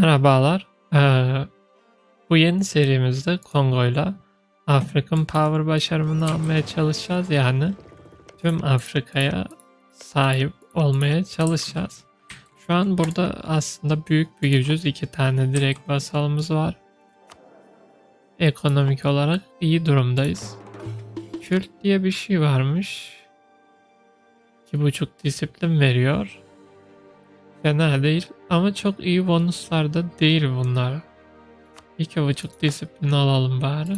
Merhabalar. Ee, bu yeni serimizde Kongo'yla African Power başarımını almaya çalışacağız. Yani tüm Afrika'ya sahip olmaya çalışacağız. Şu an burada aslında büyük bir gücüz. İki tane direkt vasalımız var. Ekonomik olarak iyi durumdayız. Kült diye bir şey varmış. İki buçuk disiplin veriyor. Fena değil ama çok iyi bonuslar da değil bunlar. İki buçuk disiplin alalım bari.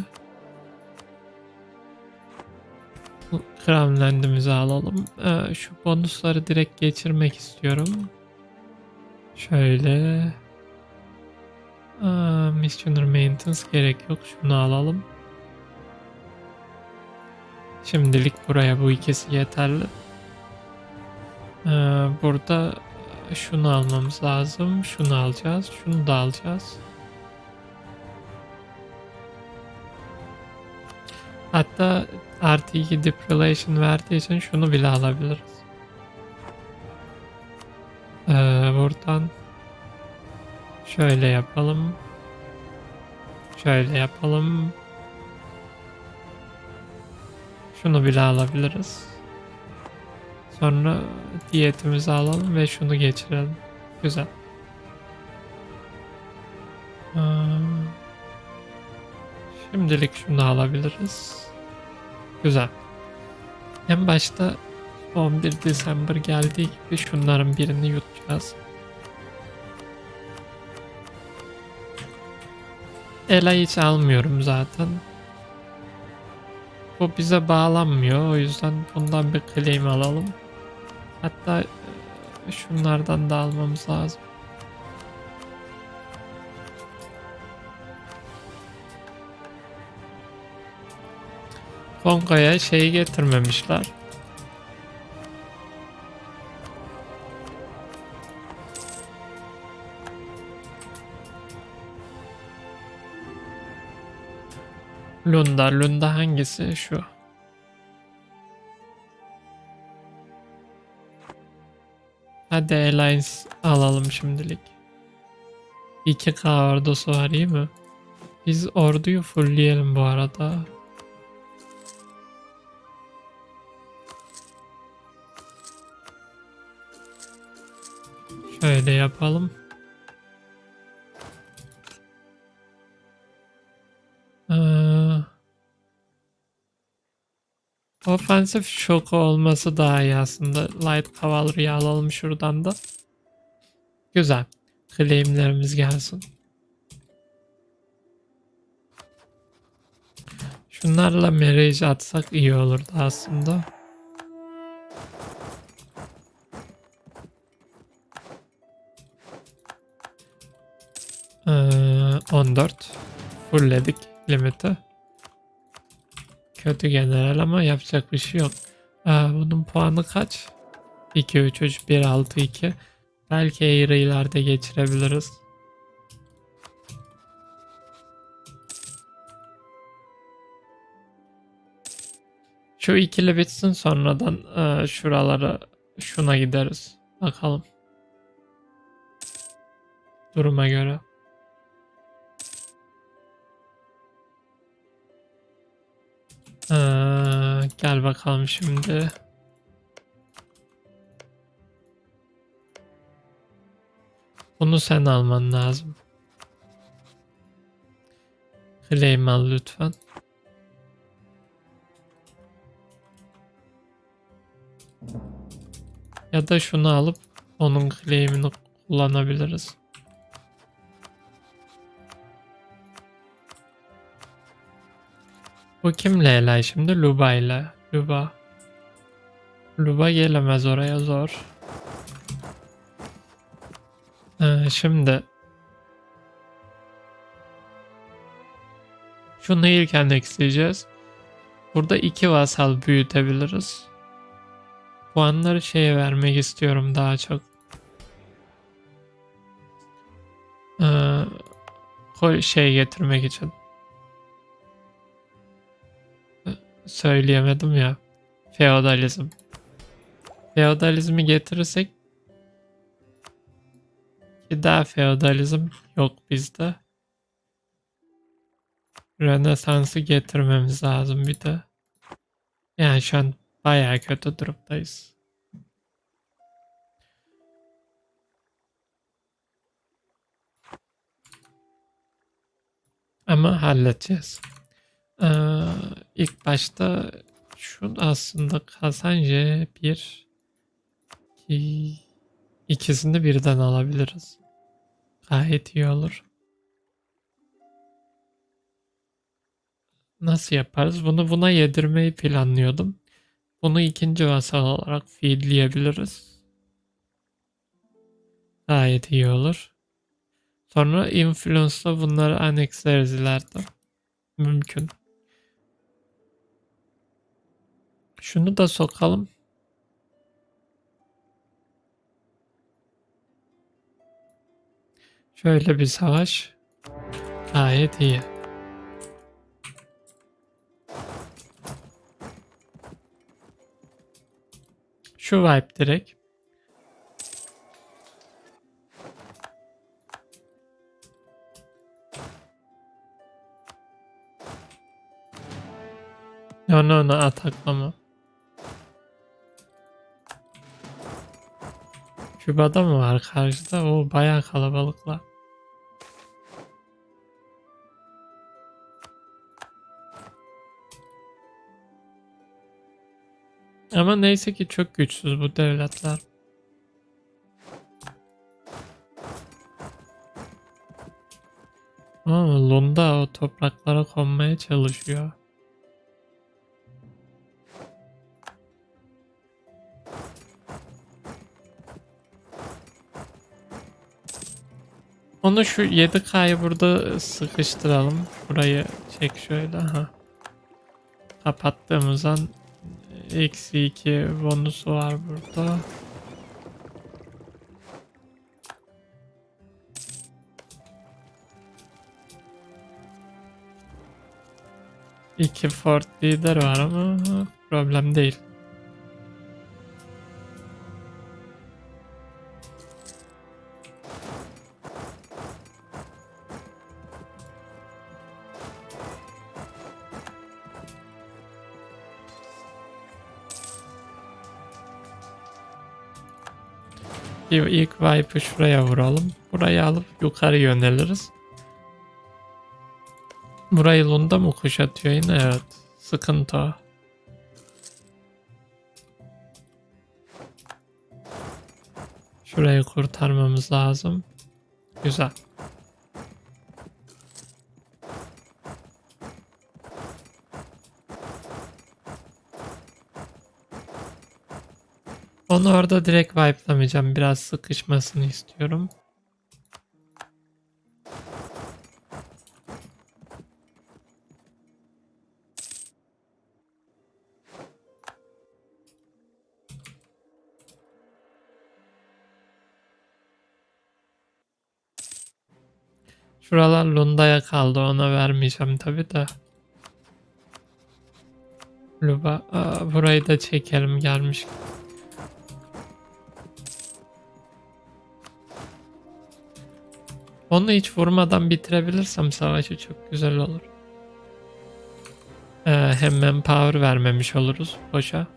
Kremlendimizi alalım. Ee, şu bonusları direkt geçirmek istiyorum. Şöyle. Aa, Missioner Maintenance gerek yok. Şunu alalım. Şimdilik buraya bu ikisi yeterli. Ee, burada şunu almamız lazım. Şunu alacağız. Şunu da alacağız. Hatta artı 2 depredation verdiği için şunu bile alabiliriz. Ee, buradan şöyle yapalım. Şöyle yapalım. Şunu bile alabiliriz. Sonra diyetimizi alalım ve şunu geçirelim. Güzel. Aa, Şimdilik şunu alabiliriz. Güzel. En başta 11 December geldiği gibi şunların birini yutacağız. Ela hiç almıyorum zaten. Bu bize bağlanmıyor. O yüzden bundan bir claim alalım. Hatta e, şunlardan da almamız lazım. Kongo'ya şeyi getirmemişler. Lunda, Lunda hangisi? Şu. Hadi Alliance alalım şimdilik. 2K ordusu var iyi mi? Biz orduyu fullleyelim bu arada. Şöyle yapalım. Ee, Offensive şoku olması daha iyi aslında. Light Cavalry'yi alalım şuradan da. Güzel. Claimlerimiz gelsin. Şunlarla marriage atsak iyi olurdu aslında. Ee, 14. Fullledik limiti. Kötü general ama yapacak bir şey yok. Ee, bunun puanı kaç? 2 3 3 1 6 2. Belki Air'ı ileride geçirebiliriz. Şu ikili bitsin sonradan e, şuralara şuna gideriz. Bakalım. Duruma göre. Ee, gel bakalım şimdi. Bunu sen alman lazım. Claim al lütfen. Ya da şunu alıp onun claim'ini kullanabiliriz. Bu kimle Elay şimdi? Luba ile. Luba. Luba gelemez oraya zor. Ee, şimdi şunu ilk endeksleyeceğiz. Burada iki vasal büyütebiliriz. Puanları şeye vermek istiyorum daha çok. Ee, şey getirmek için. Söyleyemedim ya. Feodalizm. Feodalizmi getirirsek Bir daha feodalizm yok bizde. Rönesans'ı getirmemiz lazım bir de. Yani şu an bayağı kötü durumdayız. Ama halledeceğiz. Ee, ilk başta şu aslında kazancı bir iki, ikisini birden alabiliriz. Gayet iyi olur. Nasıl yaparız? Bunu buna yedirmeyi planlıyordum. Bunu ikinci vasal olarak feedleyebiliriz. Gayet iyi olur. Sonra influence'la bunları annexleriz ileride. Mümkün. Şunu da sokalım. Şöyle bir savaş. Gayet iyi. Şu vibe direkt. No no no ataklama. Küba'da mı var karşıda? O bayağı kalabalıklar. Ama neyse ki çok güçsüz bu devletler. Ama Lunda o topraklara konmaya çalışıyor. Onu şu 7K'yı burada sıkıştıralım. Burayı çek şöyle. Ha. Kapattığımız an eksi 2 bonusu var burada. İki fort lider var ama problem değil. Bir ilk wipe'ı şuraya vuralım. Burayı alıp yukarı yöneliriz. Burayı Lunda mı kuşatıyor yine? Evet. Sıkıntı o. Şurayı kurtarmamız lazım. Güzel. Onu orada direkt wipe'lamayacağım. Biraz sıkışmasını istiyorum. Şuralar Lunda'ya kaldı. Ona vermeyeceğim tabi de. Luba, aa, burayı da çekelim gelmiş. Onu hiç vurmadan bitirebilirsem savaşı çok güzel olur. Ee, hem manpower vermemiş oluruz boşa.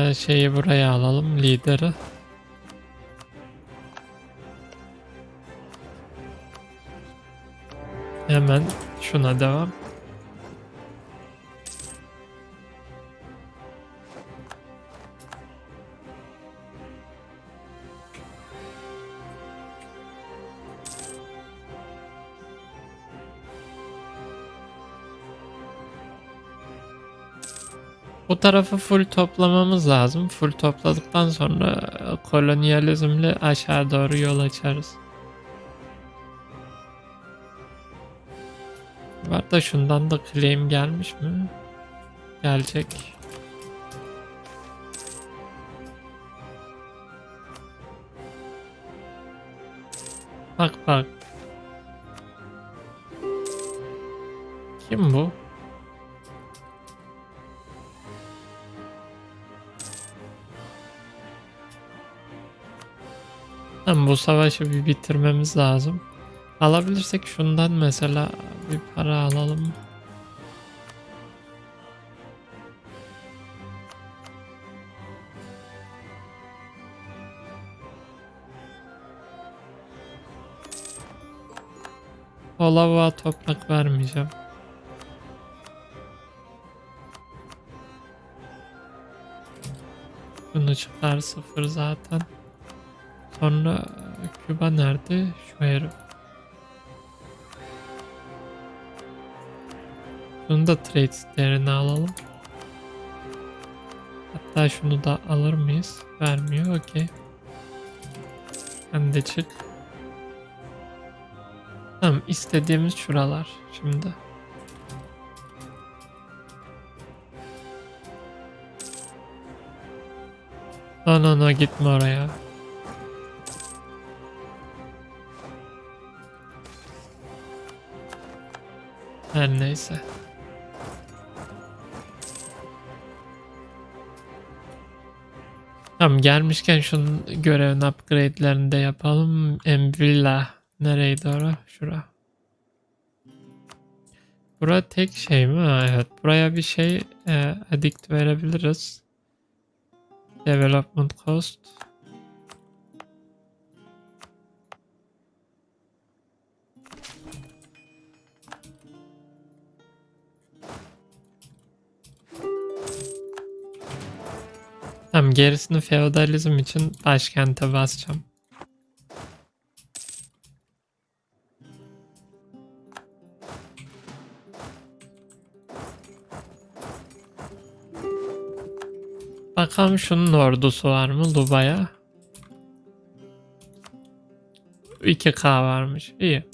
Ee, şeyi buraya alalım lideri. Hemen şuna devam. tarafı full toplamamız lazım. Full topladıktan sonra e, kolonyalizmle aşağı doğru yol açarız. Var da şundan da claim gelmiş mi? Gelecek. Bak bak. Kim bu? Tamam bu savaşı bir bitirmemiz lazım. Alabilirsek şundan mesela bir para alalım. O lavuğa toprak vermeyeceğim. Bunu çıkar sıfır zaten. Sonra Küba nerede? Şu herif. Şunu da trade değerini alalım. Hatta şunu da alır mıyız? Vermiyor. Okey. Sen de çık. Tamam istediğimiz şuralar şimdi. No no no gitme oraya. Her neyse. Tamam gelmişken şunun görevin upgrade'lerini de yapalım. Emvilla. Nereydi ora? Şura. Bura tek şey mi? Ha, evet. Buraya bir şey e, addict verebiliriz. Development cost. Tamam gerisini feodalizm için başkente basacağım. Bakalım şunun ordusu var mı Dubai'ye? 2K varmış. İyi.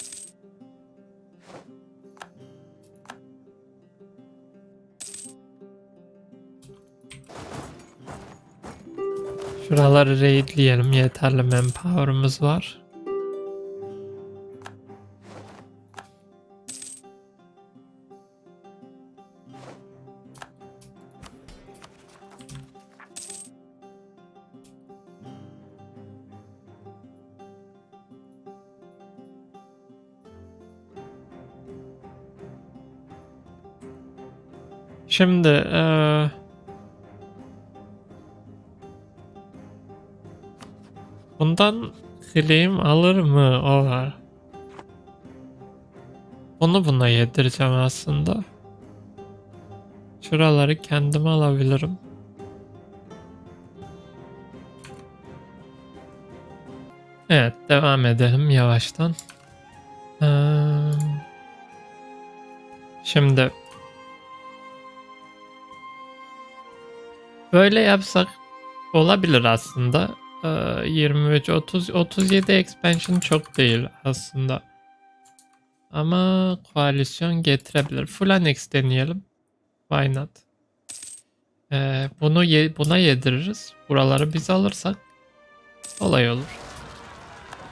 Şuraları raidleyelim. Yeterli manpower'ımız var. Şimdi eee bundan claim alır mı o var. Onu buna yedireceğim aslında. Şuraları kendim alabilirim. Evet devam edelim yavaştan. Eee, şimdi Böyle yapsak olabilir aslında. Ee, 23, 30, 37 expansion çok değil aslında. Ama koalisyon getirebilir. Full annex deneyelim. Why not? Ee, bunu ye- buna yediririz. Buraları biz alırsak olay olur.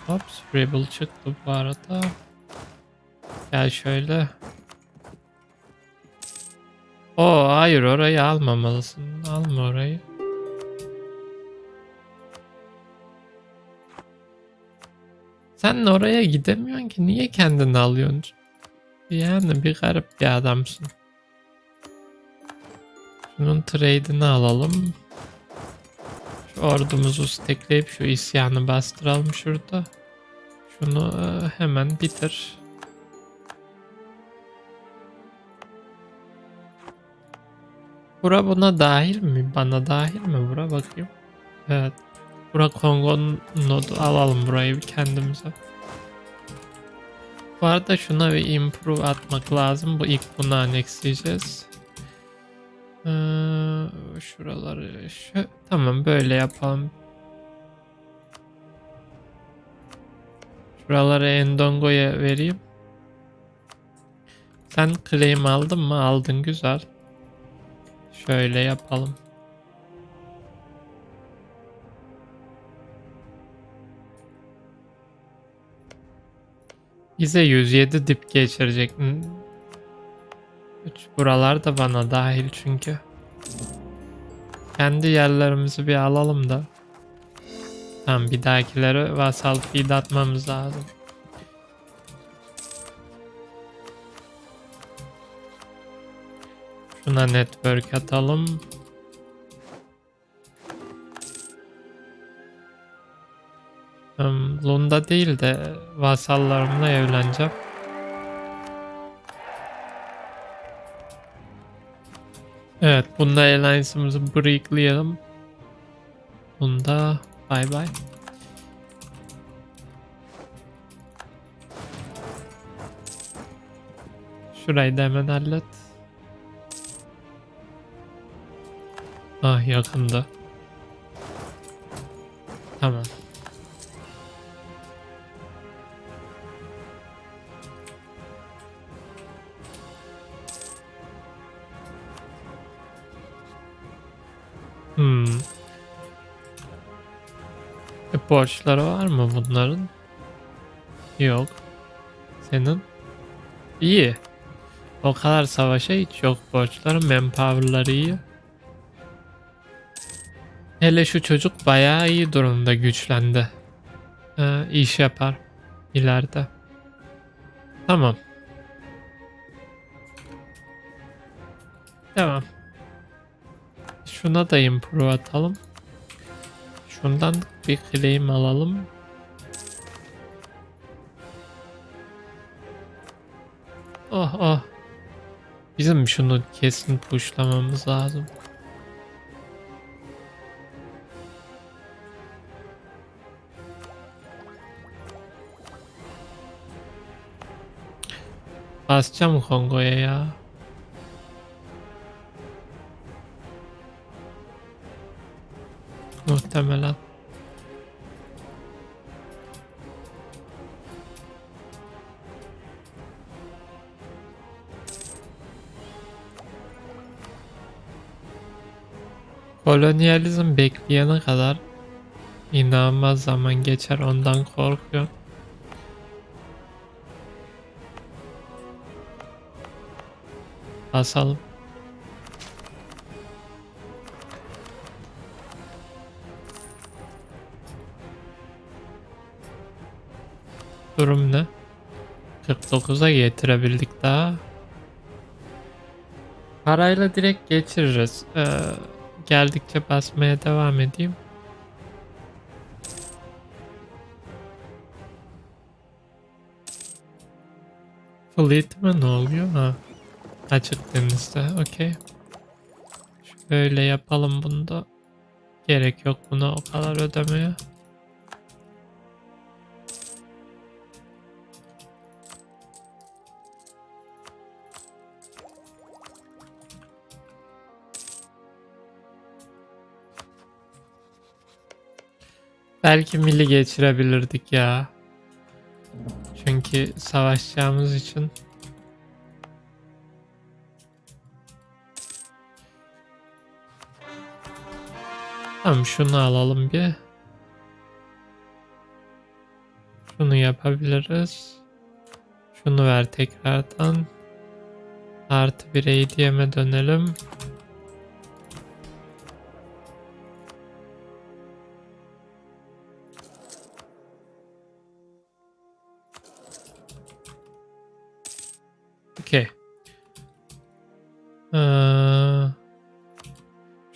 Ops, Rebel çıktı bu arada. Gel şöyle. O hayır orayı almamalısın. Alma orayı. Sen oraya gidemiyorsun ki. Niye kendini alıyorsun? Yani bir garip bir adamsın. Şunun trade'ini alalım. Şu ordumuzu stackleyip şu isyanı bastıralım şurada. Şunu e, hemen bitir. Bura buna dahil mi? Bana dahil mi bura bakayım. Evet. Bura nodu alalım burayı kendimize. Bu arada şuna bir improve atmak lazım. Bu ilk bunu annexleyeceğiz. Ee, şuraları şu tamam böyle yapalım. Şuraları Endongo'ya vereyim. Sen claim aldın mı? Aldın güzel. Şöyle yapalım. Bize 107 dip geçirecek. Hmm. Üç buralar da bana dahil çünkü. Kendi yerlerimizi bir alalım da. Tamam bir dahakilere vasal feed atmamız lazım. Şuna network atalım. Lunda değil de vasallarımla evleneceğim. Evet, bunda alliance'ımızı breakleyelim. Bunda bay bay. Şurayı da hemen hallet. Ah yakında. Tamam. Hmm. E, borçları var mı bunların? Yok. Senin? İyi. O kadar savaşa hiç yok borçları. Manpower'ları iyi. Hele şu çocuk bayağı iyi durumda güçlendi. Ee, iş yapar ileride. Tamam. Devam. Şuna da improve atalım. Şundan bir claim alalım. Oh oh. Bizim şunu kesin pushlamamız lazım. Basacağım Kongo'ya ya. Muhtemelen. Kolonyalizm bekleyene kadar inanılmaz zaman geçer ondan korkuyorum. Basalım. 49'a getirebildik daha. Parayla direkt geçiririz. Ee, geldikçe basmaya devam edeyim. Fleet mi ne oluyor? Ha. Açık denizde. Okey. Şöyle yapalım bunu da. Gerek yok buna o kadar ödemeye. Belki milli geçirebilirdik ya. Çünkü savaşacağımız için. Tamam şunu alalım bir. Şunu yapabiliriz. Şunu ver tekrardan. Artı bir ADM'e dönelim.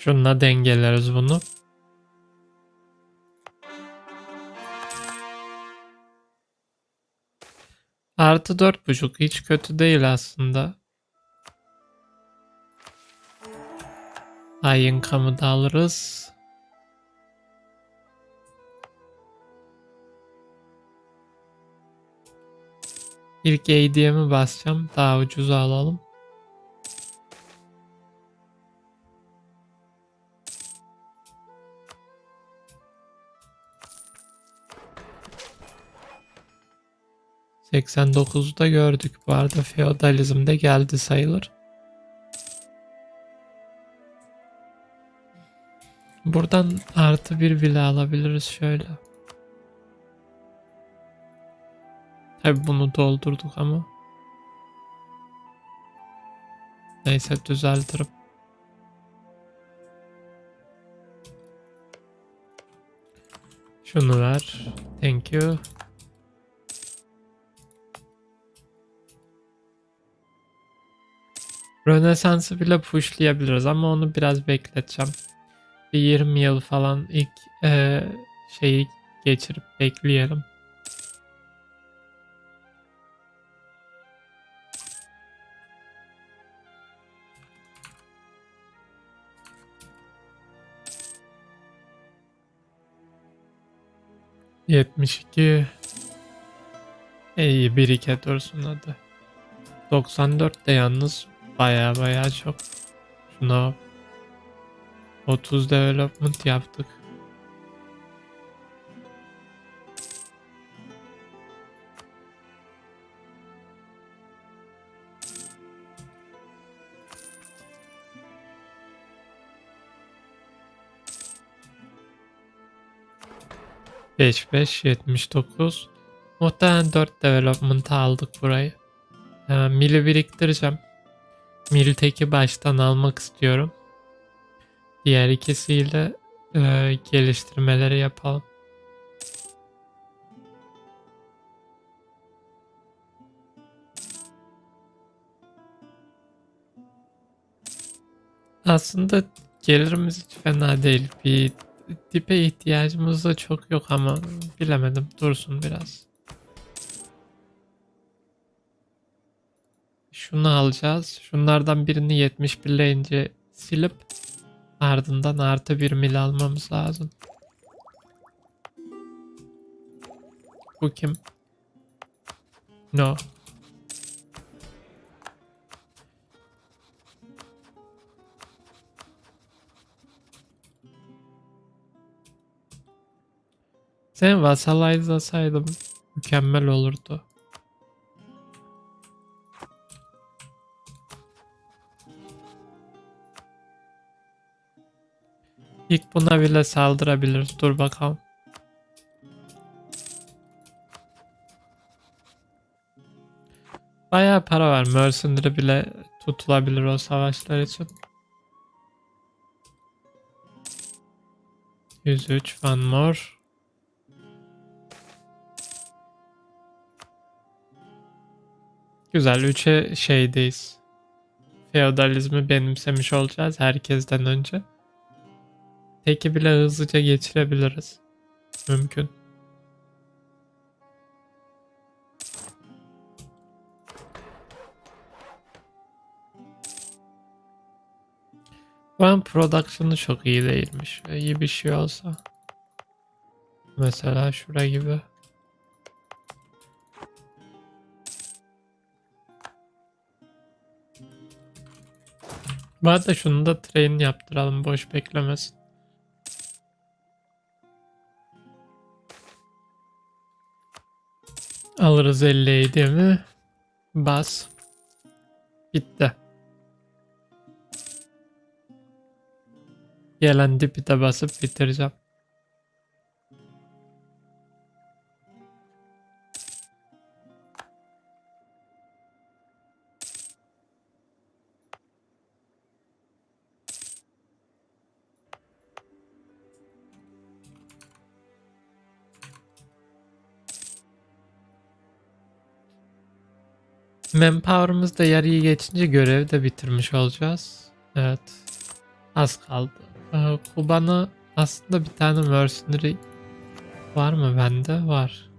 Şununla dengeleriz bunu. Artı dört buçuk hiç kötü değil aslında. Ay income'ı da alırız. İlk ADM'i basacağım. Daha ucuza alalım. ...89'da gördük. Bu arada feodalizm de geldi sayılır. Buradan artı bir bile alabiliriz şöyle. Tabi bunu doldurduk ama. Neyse düzeltirim. Şunu ver. Thank you. Rönesans'ı bile pushlayabiliriz ama onu biraz bekleteceğim. Bir 20 yıl falan ilk eee, şeyi geçirip bekleyelim. Yetmiş iki. İyi bir iki dursun hadi. 94 de yalnız baya baya çok. Şuna bak. 30 development yaptık. Beş beş yetmiş dokuz. Muhtemelen 4 development aldık burayı. Ee, mili biriktireceğim. Mil teki baştan almak istiyorum. Diğer ikisiyle e, geliştirmeleri yapalım. Aslında gelirimiz hiç fena değil. Bir dipe ihtiyacımız da çok yok ama bilemedim. Dursun biraz. Şunu alacağız. Şunlardan birini 71'leyince silip ardından artı bir mil almamız lazım. Bu kim? No. Sen vasallize'lasaydım mükemmel olurdu. İlk buna bile saldırabiliriz. Dur bakalım. Bayağı para var. Mercenary bile tutulabilir o savaşlar için. 103 one more. Güzel 3'e şeydeyiz. Feodalizmi benimsemiş olacağız herkesten önce. Teki bile hızlıca geçirebiliriz. Mümkün. Bu an production'ı çok iyi değilmiş. İyi bir şey olsa. Mesela şura gibi. Bu arada şunu da train yaptıralım boş beklemesin. Alırız 57 mi? Bas. Bitti. Gelen dipi de basıp bitireceğim. Manpower'ımız da yarıyı geçince görevi de bitirmiş olacağız. Evet. Az kaldı. Ee, Kuban'a aslında bir tane mercenary var mı bende? Var.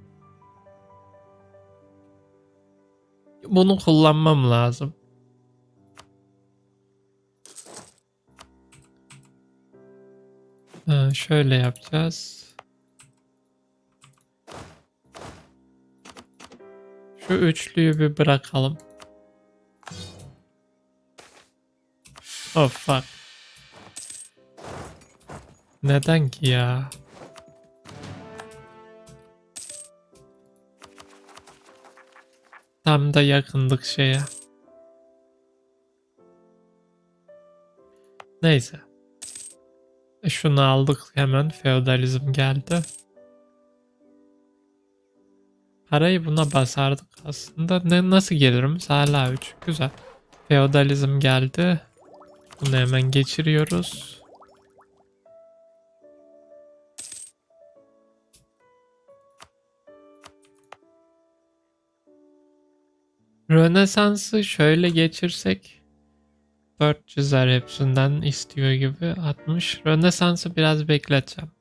Bunu kullanmam lazım. Ee, şöyle yapacağız. Şu üçlüyü bir bırakalım. Oh fuck. Neden ki ya? Tam da yakındık şeye. Neyse. E şunu aldık hemen. Feodalizm geldi. Parayı buna basardık aslında. Ne, nasıl gelirimiz? Hala 3. Güzel. Feodalizm geldi. Bunu hemen geçiriyoruz. Rönesans'ı şöyle geçirsek 400'ler hepsinden istiyor gibi 60. Rönesans'ı biraz bekleteceğim.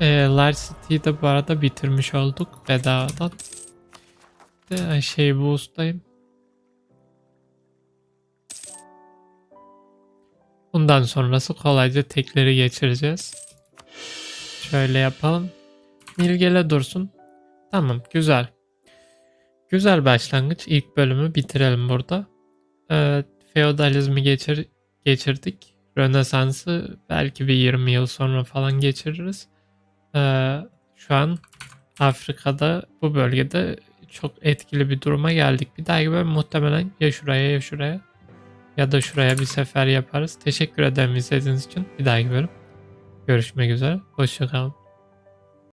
Ee, Large City'yi de bu arada bitirmiş olduk bedavadan. De şey bu ustayım. Bundan sonrası kolayca tekleri geçireceğiz. Şöyle yapalım. Milgele dursun. Tamam güzel. Güzel başlangıç. İlk bölümü bitirelim burada. Ee, feodalizmi geçir, geçirdik. Rönesans'ı belki bir 20 yıl sonra falan geçiririz. Ee, şu an Afrika'da bu bölgede çok etkili bir duruma geldik. Bir dahaki bölüm muhtemelen ya şuraya ya şuraya ya da şuraya bir sefer yaparız. Teşekkür ederim izlediğiniz için. Bir dahaki bölüm görüşmek üzere. Hoşçakalın.